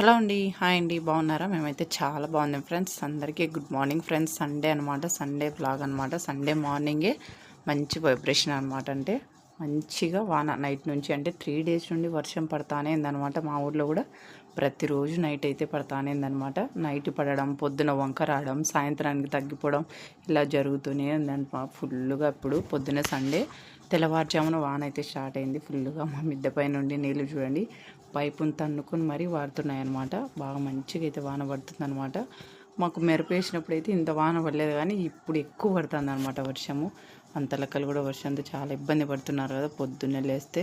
Hello అండి. Hi అండి. బాగున్నారా? మేమైతే చాలా బాగున్నాం ఫ్రెండ్స్. అందరికీ గుడ్ మార్నింగ్ ఫ్రెండ్స్. సండే అనమాట సండే బ్లాగ్ అనమాట సండే మార్నింగే మంచి వైబ్రేషన్ అనమాట అంటే మంచిగా వాన నైట్ నుంచి అంటే త్రీ డేస్ నుండి వర్షం పడతానే ఉందనమాట మా ఊర్లో కూడా ప్రతిరోజు నైట్ అయితే పడతానే ఉందనమాట నైట్ పడడం పొద్దున వంక రావడం సాయంత్రానికి తగ్గిపోవడం ఇలా జరుగుతూనే ఉందనమాట ఫుల్గా ఇప్పుడు పొద్దున సండే తెల్లవారుజామున వాన అయితే స్టార్ట్ అయింది. ఫుల్గా మా మిద్దె పై నుండి నీళ్ళు చూడండి. పైపుని తన్నుకొని మరీ వాడుతున్నాయి అనమాట బాగా మంచిగా అయితే వాన పడుతుంది అనమాట మాకు మెరపేసినప్పుడు అయితే ఇంత వాన పడలేదు కానీ ఇప్పుడు ఎక్కువ పడుతుంది అనమాట వర్షము. అంత లెక్కలు కూడా వర్షంతో చాలా ఇబ్బంది పడుతున్నారు కదా పొద్దున్నే లేస్తే.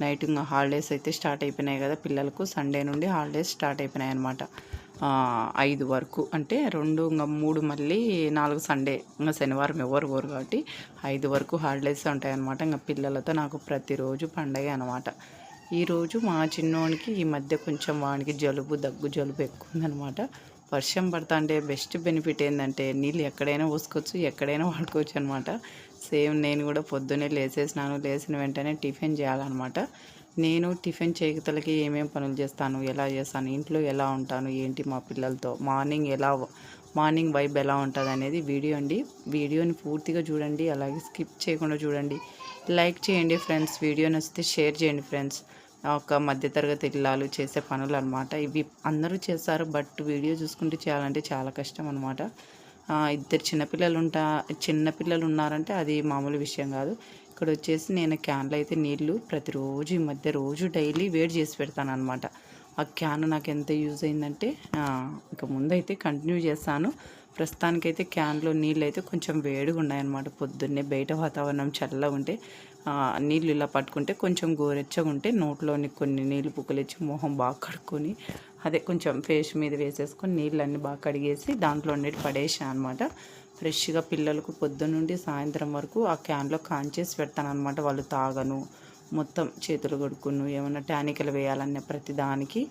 నైట్ ఇంకా హాలిడేస్ అయితే స్టార్ట్ అయిపోయినాయి కదా పిల్లలకు. సండే నుండి హాలిడేస్ స్టార్ట్ అయిపోయినాయి అనమాట ఐదు వరకు. అంటే రెండు ఇంకా మూడు మళ్ళీ నాలుగు సండే. ఇంకా శనివారం ఎవరు పోరు కాబట్టి ఐదు వరకు హాలిడేస్ ఉంటాయి అనమాట ఇంకా పిల్లలతో నాకు ప్రతిరోజు పండగ అనమాట ఈరోజు మా చిన్నోనికి ఈ మధ్య కొంచెం వానికి జలుబు దగ్గు జలుబు ఎక్కువ ఉందనమాట వర్షం పడుతుంటే బెస్ట్ బెనిఫిట్ ఏంటంటే నీళ్ళు ఎక్కడైనా పోసుకోవచ్చు ఎక్కడైనా వాడుకోవచ్చు అనమాట సేమ్ నేను కూడా పొద్దున్నే లేచేసినాను లేచిన వెంటనే టిఫిన్ చేయాలన్నమాట. నేను టిఫిన్ చేయగతలకి ఏమేమి పనులు చేస్తాను ఎలా చేస్తాను ఇంట్లో ఎలా ఉంటాను ఏంటి మా పిల్లలతో మార్నింగ్ ఎలా మార్నింగ్ వైబ్ ఎలా ఉంటుంది అనేది వీడియో అండి. వీడియోని పూర్తిగా చూడండి అలాగే స్కిప్ చేయకుండా చూడండి. లైక్ చేయండి ఫ్రెండ్స్ వీడియో నచ్చితే షేర్ చేయండి ఫ్రెండ్స్. ఒక మధ్యతరగతి ఇల్లాలు చేసే పనులు అనమాట ఇవి అందరూ చేస్తారు బట్ వీడియో చూసుకుంటే చేయాలంటే చాలా కష్టం అనమాట ఇద్దరు చిన్నపిల్లలు ఉంటా చిన్నపిల్లలు ఉన్నారంటే అది మామూలు విషయం కాదు. ఇక్కడ వచ్చేసి నేను క్యాన్లో అయితే నీళ్ళు ప్రతిరోజు ఈ మధ్య రోజు డైలీ వేడి చేసి పెడతాను అనమాట ఆ క్యాన్ నాకు ఎంత యూజ్ అయిందంటే ఇక ముందైతే కంటిన్యూ చేస్తాను. ప్రస్తుతానికైతే క్యాన్లో నీళ్ళు అయితే కొంచెం వేడిగా ఉన్నాయన్నమాట పొద్దున్నే బయట వాతావరణం చల్లగా ఉంటే నీళ్ళు ఇలా పట్టుకుంటే కొంచెం గోరెచ్చగా ఉంటే నోట్లోని కొన్ని నీళ్ళు పుక్కలిచ్చి మొహం బాగా కడుక్కొని అదే కొంచెం ఫేస్ మీద వేసేసుకొని నీళ్ళన్నీ బాగా కడిగేసి దాంట్లో ఉండేది పడేసాను అనమాట ఫ్రెష్గా పిల్లలకు పొద్దున్నుండి సాయంత్రం వరకు ఆ క్యాన్లో కాంచేసి పెడతాను అనమాట వాళ్ళు తాగను మొత్తం చేతులు కడుక్కును ఏమైనా టానికలు వేయాలన్న ప్రతి దానికి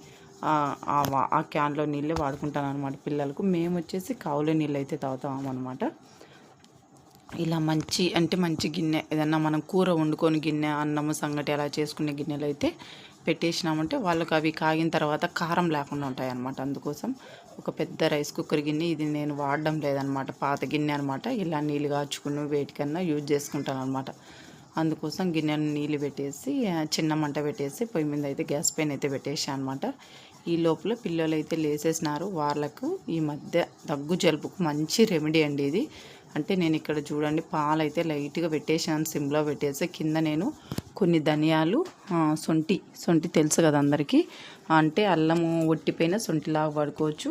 ఆ క్యాన్లో నీళ్ళే వాడుకుంటాను అనమాట పిల్లలకు. మేము వచ్చేసి కావుల నీళ్ళు అయితే తాగుతాం అనమాట ఇలా మంచి అంటే మంచి గిన్నె ఏదన్నా మనం కూర వండుకొని గిన్నె అన్నము సంగటి అలా చేసుకునే గిన్నెలు అయితే పెట్టేసినామంటే వాళ్ళకి అవి కాగిన తర్వాత కారం లేకుండా ఉంటాయి అనమాట అందుకోసం ఒక పెద్ద రైస్ కుక్కర్ గిన్నె ఇది నేను వాడడం లేదనమాట పాత గిన్నె అనమాట ఇలా నీళ్ళు కాచుకుని వేటికన్నా యూజ్ చేసుకుంటాను అనమాట అందుకోసం గిన్నెను నీళ్ళు పెట్టేసి చిన్న మంట పెట్టేసి పొయ్యి మీద అయితే గ్యాస్ పైన అయితే పెట్టేసి అనమాట ఈ లోపల పిల్లలు అయితే లేసేసినారు. వాళ్ళకు ఈ మధ్య దగ్గు జలుబుకు మంచి రెమెడీ అండి ఇది. అంటే నేను ఇక్కడ చూడండి పాలు అయితే లైట్గా పెట్టేసాను సిమ్లో పెట్టేసి కింద నేను కొన్ని ధనియాలు సొంటి సొంటి తెలుసు కదా అందరికీ. అంటే అల్లము ఒట్టిపైన సొంటిలాగా పడుకోవచ్చు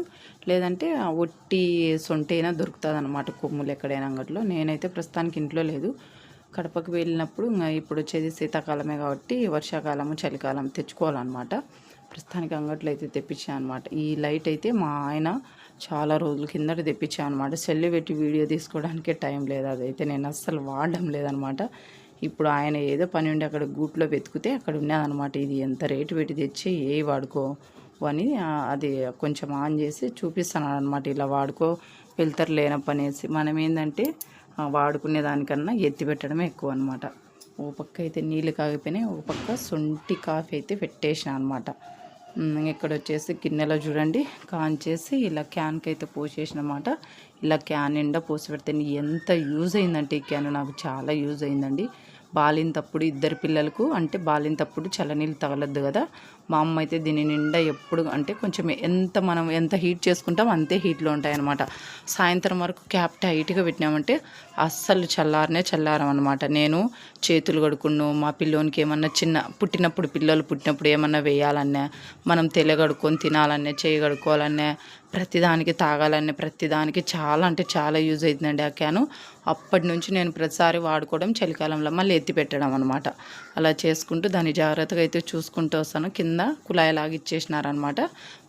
లేదంటే ఒట్టి సొంటి అయినా దొరుకుతుంది అనమాట కొమ్ములు ఎక్కడైనా అంగట్లో. నేనైతే ప్రస్తుతానికి ఇంట్లో లేదు. కడపకు వెళ్ళినప్పుడు ఇప్పుడు వచ్చేది శీతాకాలమే కాబట్టి వర్షాకాలము చలికాలం తెచ్చుకోవాలన్నమాట. ప్రస్తుతానికి అంగట్లో అయితే తెప్పించాను అనమాట ఈ లైట్ అయితే మా ఆయన చాలా రోజుల కిందట తెప్పించాను అనమాట సెల్లు పెట్టి వీడియో తీసుకోవడానికే టైం లేదు. అదైతే నేను అస్సలు వాడడం లేదనమాట. ఇప్పుడు ఆయన ఏదో పని ఉండి అక్కడ గూట్లో వెతికితే అక్కడ ఉన్నదనమాట. ఇది ఎంత రేటు పెట్టి తెచ్చి ఏ వాడుకో అని అది కొంచెం ఆన్ చేసి చూపిస్తాను అనమాట ఇలా వాడుకో వెళ్తారు లేనప్పనేసి మనం ఏంటంటే వాడుకునే దానికన్నా ఎత్తి పెట్టడమే ఎక్కువ అనమాట ఓ పక్క అయితే నీళ్ళు కాగిపోయినాయి ఓ పక్క సొంటి కాఫీ అయితే పెట్టేసిన అనమాట ఇక్కడ వచ్చేసి గిన్నెలో చూడండి. కాన్ చేసి ఇలా క్యాన్కి అయితే పోసేసినమాట. ఇలా క్యాన్ నిండా పోసి పెడితే ఎంత యూజ్ అయిందంటే ఈ క్యాన్ నాకు చాలా యూజ్ అయిందండి. బాలింతప్పుడు ఇద్దరు పిల్లలకు అంటే బాలింతప్పుడు చల్లనీళ్ళు తగలద్దు కదా. మా అమ్మ అయితే దీని నిండా ఎప్పుడు అంటే కొంచెం ఎంత మనం ఎంత హీట్ చేసుకుంటాం అంతే హీట్లో ఉంటాయన్నమాట. సాయంత్రం వరకు క్యాప్ టైట్గా పెట్టినామంటే అస్సలు చల్లారనే చల్లారం అనమాట నేను చేతులు కడుక్కును మా పిల్లోనికి ఏమన్నా చిన్న పుట్టినప్పుడు పిల్లలు పుట్టినప్పుడు ఏమన్నా వేయాలన్నా మనం తెల్లగడుక్కొని తినాలన్నా చేయి కడుక్కోవాలన్నా ప్రతిదానికి తాగాలనే ప్రతిదానికి చాలా అంటే చాలా యూజ్ అవుతుందండి ఆ క్యాను. అప్పటి నుంచి నేను ప్రతిసారి వాడుకోవడం చలికాలంలో మళ్ళీ ఎత్తి పెట్టడం అనమాట అలా చేసుకుంటూ దాన్ని జాగ్రత్తగా అయితే చూసుకుంటూ వస్తాను. కింద కుళాయిలాగా ఇచ్చేసినారనమాట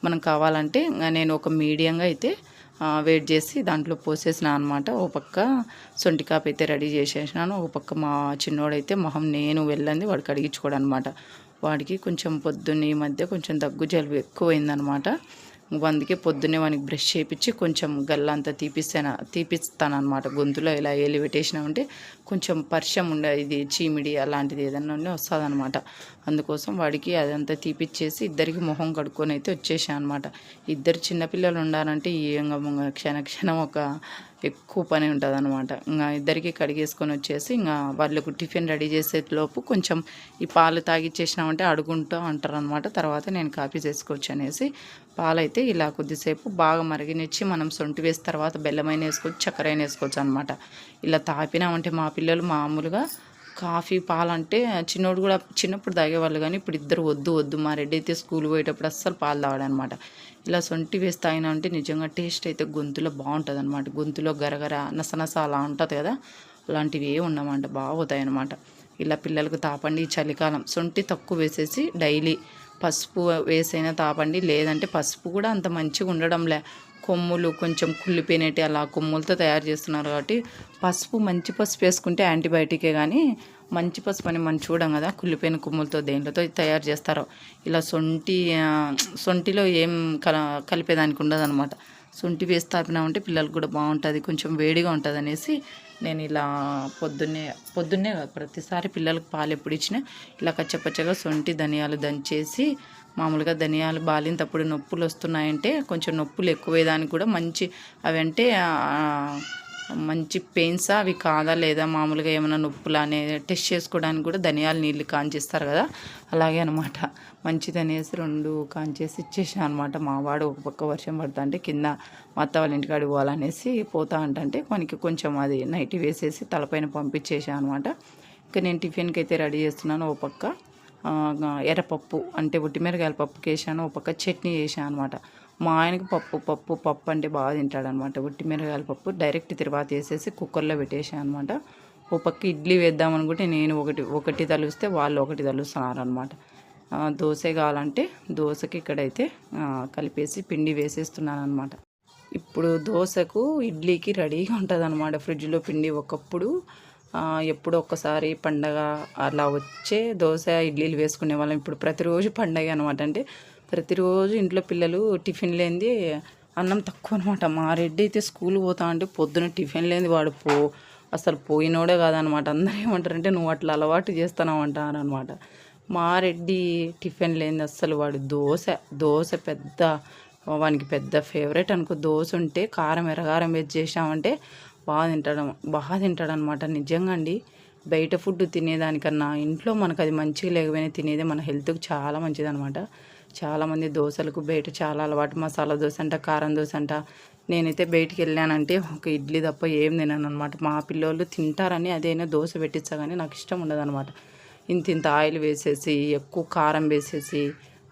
మనం కావాలంటే నేను ఒక మీడియంగా అయితే వెయిట్ చేసి దాంట్లో పోసేసిన అనమాట ఒక పక్క సొంటి కాపు అయితే రెడీ చేసేసినాను. ఒక పక్క మా చిన్నోడైతే మొహం నేను వెళ్ళంది వాడికి అడిగించుకోడు అనమాట వాడికి కొంచెం పొద్దున్న ఈ మధ్య కొంచెం దగ్గు జలుబు ఎక్కువైందనమాట అందుకే పొద్దున్నే వానికి బ్రష్ చేయించి కొంచెం గల్లంతా తీపిస్తాను తీపిస్తాను అనమాట గొంతులో ఇలా ఏలి పెట్టేసినామంటే కొంచెం పరిచయం ఉండే ఇది చీమిడి అలాంటిది ఏదన్నా ఉండి వస్తుంది అనమాట అందుకోసం వాడికి అదంతా తీపిచ్చేసి ఇద్దరికి మొహం కడుక్కొని అయితే వచ్చేసాను అనమాట ఇద్దరు చిన్నపిల్లలు ఉండాలంటే ఈ ఇంకా క్షణ క్షణం ఒక ఎక్కువ పని ఉంటుంది అనమాట ఇంకా ఇద్దరికి కడిగేసుకొని వచ్చేసి ఇంకా వాళ్ళకు టిఫిన్ రెడీ చేసే లోపు కొంచెం ఈ పాలు తాగిచ్చేసినామంటే అడుగుంటూ అంటారు అనమాట తర్వాత నేను కాఫీ చేసుకోవచ్చు అనేసి పాలైతే ఇలా కొద్దిసేపు బాగా మరిగినిచ్చి మనం సొంటి వేసిన తర్వాత బెల్లమైన వేసుకోవచ్చు చక్కెర వేసుకోవచ్చు అనమాట ఇలా తాపినామంటే మా పిల్లలు మామూలుగా కాఫీ పాలంటే చిన్నోడు కూడా చిన్నప్పుడు తాగేవాళ్ళు కానీ ఇప్పుడు ఇద్దరు వద్దు వద్దు. మా రెడ్డి అయితే స్కూల్ పోయేటప్పుడు అస్సలు పాలు తాగడనమాట. ఇలా సొంటి వేసి తాగినా అంటే నిజంగా టేస్ట్ అయితే గొంతులో బాగుంటుంది అనమాట గొంతులో గరగర నసనస అలా ఉంటుంది కదా అలాంటివి ఏ ఉండమంట బాగుతాయి అనమాట ఇలా పిల్లలకు తాపండి ఈ చలికాలం. సొంటి తక్కువ వేసేసి డైలీ పసుపు వేసైనా తాపండి. లేదంటే పసుపు కూడా అంత మంచిగా ఉండడంలే. కొమ్ములు కొంచెం కుళ్ళిపోయినట్టు అలా కొమ్ములతో తయారు చేస్తున్నారు కాబట్టి పసుపు మంచి పసుపు వేసుకుంటే యాంటీబయాటికే కానీ మంచి పసుపు అని మనం చూడం కదా కుళ్ళిపోయిన కొమ్ములతో దేంట్లతో తయారు చేస్తారో. ఇలా సొంటి సొంటిలో ఏం కల కలిపేదానికి ఉండదనమాట సొంటి వేసి తాపినామంటే పిల్లలకు కూడా బాగుంటుంది కొంచెం వేడిగా ఉంటుంది అనేసి నేను ఇలా పొద్దున్నే పొద్దున్నే కాదు ప్రతిసారి పిల్లలకు పాలు ఎప్పుడు ఇచ్చినా ఇలా కచ్చపచ్చగా సొంటి ధనియాలు దంచేసి మామూలుగా ధనియాలు బాలినప్పుడు నొప్పులు వస్తున్నాయంటే కొంచెం నొప్పులు ఎక్కువేదానికి కూడా మంచి అవి అంటే మంచి పెయిన్స్ అవి కాదా లేదా మామూలుగా ఏమైనా నొప్పులు అనే టెస్ట్ చేసుకోవడానికి కూడా ధనియాలు నీళ్ళు కాంచేస్తారు కదా. అలాగే అనమాట మంచిది అనేసి రెండు కాంచేసి ఇచ్చేసాను అనమాట మా వాడు ఒక పక్క వర్షం పడుతా అంటే కింద మా అత్త వాళ్ళ ఇంటికాడికి పోవాలనేసి పోతా అంటే మనకి కొంచెం అది నైట్ వేసేసి తలపైన పంపించేసాను అనమాట ఇంకా నేను టిఫిన్కి అయితే రెడీ చేస్తున్నాను ఓ పక్క. ఎర్రపప్పు అంటే ఉట్టిమిరకాయల పప్పుకి వేసాను ఒక పక్క చట్నీ వేసాను అనమాట మా ఆయనకి పప్పు పప్పు పప్పు అంటే బాగా తింటాడు అనమాట ఉట్టిమిరకాయల పప్పు డైరెక్ట్ తిరువాత వేసేసి కుక్కర్లో పెట్టేసాను అనమాట ఓ పక్క ఇడ్లీ వేద్దామనుకుంటే నేను ఒకటి ఒకటి తలుస్తే వాళ్ళు ఒకటి తలుస్తున్నారు అనమాట దోశ కావాలంటే దోశకి ఇక్కడైతే కలిపేసి పిండి వేసేస్తున్నాను అనమాట ఇప్పుడు దోశకు ఇడ్లీకి రెడీగా ఉంటుంది అనమాట ఫ్రిడ్జ్లో పిండి ఒకప్పుడు ఎప్పుడో ఒక్కసారి పండగ అలా వచ్చే దోశ ఇడ్లీలు వేసుకునే వాళ్ళం. ఇప్పుడు ప్రతిరోజు పండగ అనమాట అంటే ప్రతిరోజు ఇంట్లో పిల్లలు టిఫిన్ లేనిది అన్నం తక్కువ అనమాట మా రెడ్డి అయితే స్కూల్ పోతా అంటే పొద్దున టిఫిన్ లేనిది వాడు పో అసలు పోయినోడే కాదనమాట అందరూ ఏమంటారంటే నువ్వు అట్లా అలవాటు చేస్తున్నావు అంటారు అనమాట మా రెడ్డి టిఫిన్ లేనిది అస్సలు వాడు దోశ దోశ పెద్ద వానికి పెద్ద ఫేవరెట్ అనుకో దోశ ఉంటే కారం ఎర్రగారం వేసి చేసామంటే బాగా తింటాడు బాగా తింటాడు అనమాట నిజంగా అండి బయట ఫుడ్ తినేదానికన్నా ఇంట్లో మనకు అది మంచిగా లేకపోయినా తినేదే మన హెల్త్కి చాలా మంచిది అనమాట చాలామంది దోశలకు బయట చాలా అలవాటు. మసాలా దోశ అంట కారం దోశ అంట. నేనైతే బయటికి వెళ్ళానంటే ఒక ఇడ్లీ తప్ప ఏం తినను అనమాట మా పిల్లోళ్ళు తింటారని అదైనా దోశ పెట్టించా కానీ నాకు ఇష్టం ఉండదు అనమాట ఇంత ఇంత ఆయిల్ వేసేసి ఎక్కువ కారం వేసేసి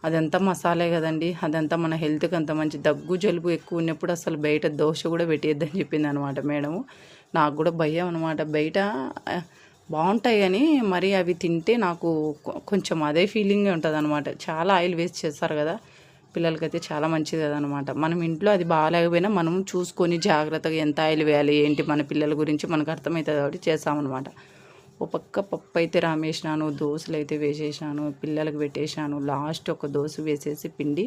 అదంతా మసాలే కదండి. అదంతా మన హెల్త్కి అంత మంచి దగ్గు జలుబు ఎక్కువ ఉన్నప్పుడు అసలు బయట దోశ కూడా పెట్టేద్దని చెప్పింది అనమాట మేడము. నాకు కూడా భయం అనమాట బయట బాగుంటాయి కానీ మరి అవి తింటే నాకు కొంచెం అదే ఫీలింగే ఉంటుంది అనమాట చాలా ఆయిల్ వేస్ట్ చేస్తారు కదా. పిల్లలకైతే చాలా మంచిది కదనమాట మనం ఇంట్లో అది బాగాలేకపోయినా మనం చూసుకొని జాగ్రత్తగా ఎంత ఆయిల్ వేయాలి ఏంటి మన పిల్లల గురించి మనకు అర్థమవుతుంది కాబట్టి చేస్తామన్నమాట. ఓ పక్క పప్పు అయితే రామేసినాను దోశలు అయితే వేసేసాను పిల్లలకు పెట్టేశాను లాస్ట్ ఒక దోశ వేసేసి పిండి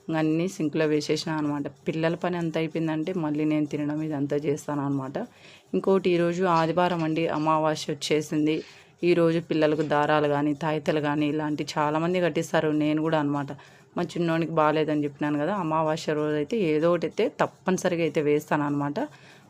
ఇంకా అన్నీ సింక్లో వేసేసిన అనమాట పిల్లల పని ఎంత అయిపోయిందంటే మళ్ళీ నేను తినడం ఇదంతా చేస్తాను అనమాట ఇంకోటి ఈరోజు ఆదివారం అండి అమావాస్య వచ్చేసింది. ఈరోజు పిల్లలకు దారాలు కానీ తాయితలు కానీ ఇలాంటి చాలామంది కట్టిస్తారు. నేను కూడా అనమాట మా చిన్నోనికి బాగాలేదని చెప్పినాను కదా అమావాస్య రోజు అయితే ఏదో ఒకటి అయితే తప్పనిసరిగా అయితే వేస్తాను అనమాట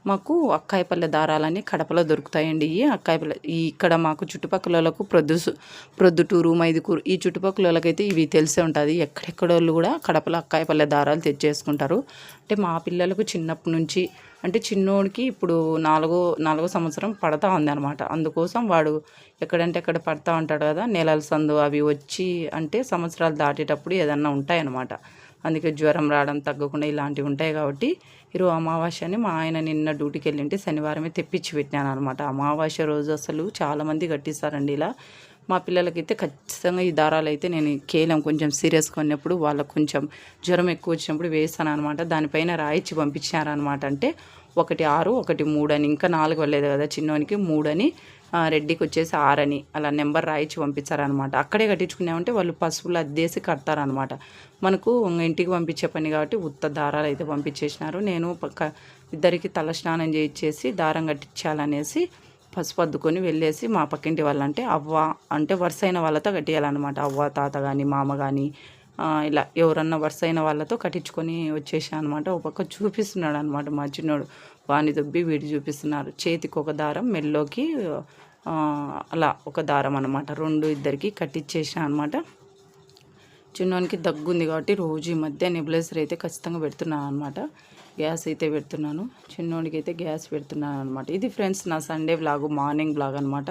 మాకు అక్కాయపల్లె దారాలని కడపలో దొరుకుతాయండి. ఈ అక్కాయపల్లె ఈ ఇక్కడ మాకు చుట్టుపక్కలకు ప్రొద్దుసు ప్రొద్దుటూరు మైదుకూరు ఈ చుట్టుపక్కలకైతే ఇవి తెలిసే ఉంటుంది. ఎక్కడెక్కడోళ్ళు కూడా కడపలో అక్కాయపల్లె దారాలు తెచ్చేసుకుంటారు. అంటే మా పిల్లలకు చిన్నప్పటి నుంచి అంటే చిన్నోడికి ఇప్పుడు నాలుగో నాలుగో సంవత్సరం పడతా ఉంది అనమాట అందుకోసం వాడు ఎక్కడంటే ఎక్కడ పడతా ఉంటాడు కదా నెలల సందు అవి వచ్చి అంటే సంవత్సరాలు దాటేటప్పుడు ఏదన్నా ఉంటాయన్నమాట. అందుకే జ్వరం రావడం తగ్గకుండా ఇలాంటివి ఉంటాయి కాబట్టి ఈరోజు అమావాస్య అని మా ఆయన నిన్న డ్యూటీకి వెళ్ళింటే శనివారమే తెప్పించి పెట్టినాను అనమాట అమావాస్య రోజు అసలు చాలామంది కట్టిస్తారండి ఇలా. మా పిల్లలకైతే ఖచ్చితంగా ఈ దారాలు అయితే నేను కేలం కొంచెం సీరియస్గా ఉన్నప్పుడు వాళ్ళకు కొంచెం జ్వరం ఎక్కువ వచ్చినప్పుడు వేస్తాను అనమాట దానిపైన రాయిచ్చి పంపించారనమాట అంటే ఒకటి ఆరు ఒకటి మూడు అని. ఇంకా నాలుగు వెళ్ళలేదు కదా చిన్నోనికి మూడు అని రెడ్డికి వచ్చేసి ఆరని అలా నెంబర్ రాయించి పంపించారనమాట. అక్కడే కట్టించుకున్నామంటే వాళ్ళు పసుపులు అద్దేసి కడతారనమాట. మనకు ఇంటికి పంపించే పని కాబట్టి ఉత్త దారాలు అయితే పంపించేసినారు. నేను పక్క ఇద్దరికి తల స్నానం చేయించేసి దారం కట్టించాలనేసి పసుపు అద్దుకొని వెళ్ళేసి మా పక్కింటి వాళ్ళంటే అవ్వ అంటే వరుసైన వాళ్ళతో కట్టేయాలన్నమాట. అవ్వ తాత కానీ మామ కానీ ఇలా ఎవరన్నా వరుసైన అయిన వాళ్ళతో కట్టించుకొని వచ్చేసా అనమాట ఒక పక్క చూపిస్తున్నాడు అనమాట మా చిన్నోడు వాని దొబ్బి వీడి చూపిస్తున్నారు. చేతికి ఒక దారం మెల్లోకి అలా ఒక దారం అనమాట రెండు ఇద్దరికి కట్టించేసా అనమాట చిన్నోనికి దగ్గుంది కాబట్టి రోజు ఈ మధ్య నెబులైజర్ అయితే ఖచ్చితంగా పెడుతున్నాను అనమాట గ్యాస్ అయితే పెడుతున్నాను. చిన్నోడికి అయితే గ్యాస్ పెడుతున్నాను అనమాట ఇది ఫ్రెండ్స్ నా సండే బ్లాగ్ మార్నింగ్ బ్లాగ్ అనమాట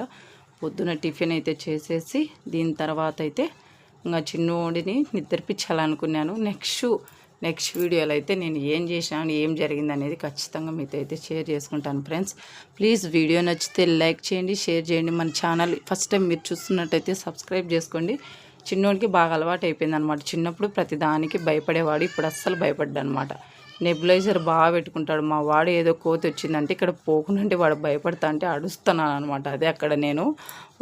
పొద్దున టిఫిన్ అయితే చేసేసి దీని తర్వాత అయితే ఇంకా చిన్నోడిని నిద్రపించాలనుకున్నాను. నెక్స్ట్ నెక్స్ట్ వీడియోలో అయితే నేను ఏం చేశాను ఏం జరిగింది అనేది ఖచ్చితంగా మీతో అయితే షేర్ చేసుకుంటాను ఫ్రెండ్స్. ప్లీజ్ వీడియో నచ్చితే లైక్ చేయండి షేర్ చేయండి. మన ఛానల్ ఫస్ట్ టైం మీరు చూస్తున్నట్టయితే సబ్స్క్రైబ్ చేసుకోండి. చిన్నోడికి బాగా అలవాటు అయిపోయింది అనమాట చిన్నప్పుడు ప్రతి దానికి భయపడేవాడు ఇప్పుడు అస్సలు భయపడ్డా అనమాట నెబులైజర్ బాగా పెట్టుకుంటాడు. మా వాడు ఏదో కోతి వచ్చిందంటే ఇక్కడ పోకుండా వాడు భయపడతా అంటే అడుస్తున్నాను అనమాట అదే అక్కడ నేను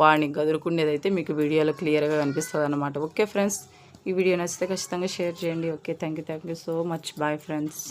వాడిని గదురుకునేదైతే మీకు వీడియోలో క్లియర్గా కనిపిస్తుంది అనమాట ఓకే ఫ్రెండ్స్ ఈ వీడియో నచ్చితే ఖచ్చితంగా షేర్ చేయండి. Okay thank you thank you so much. Bye friends.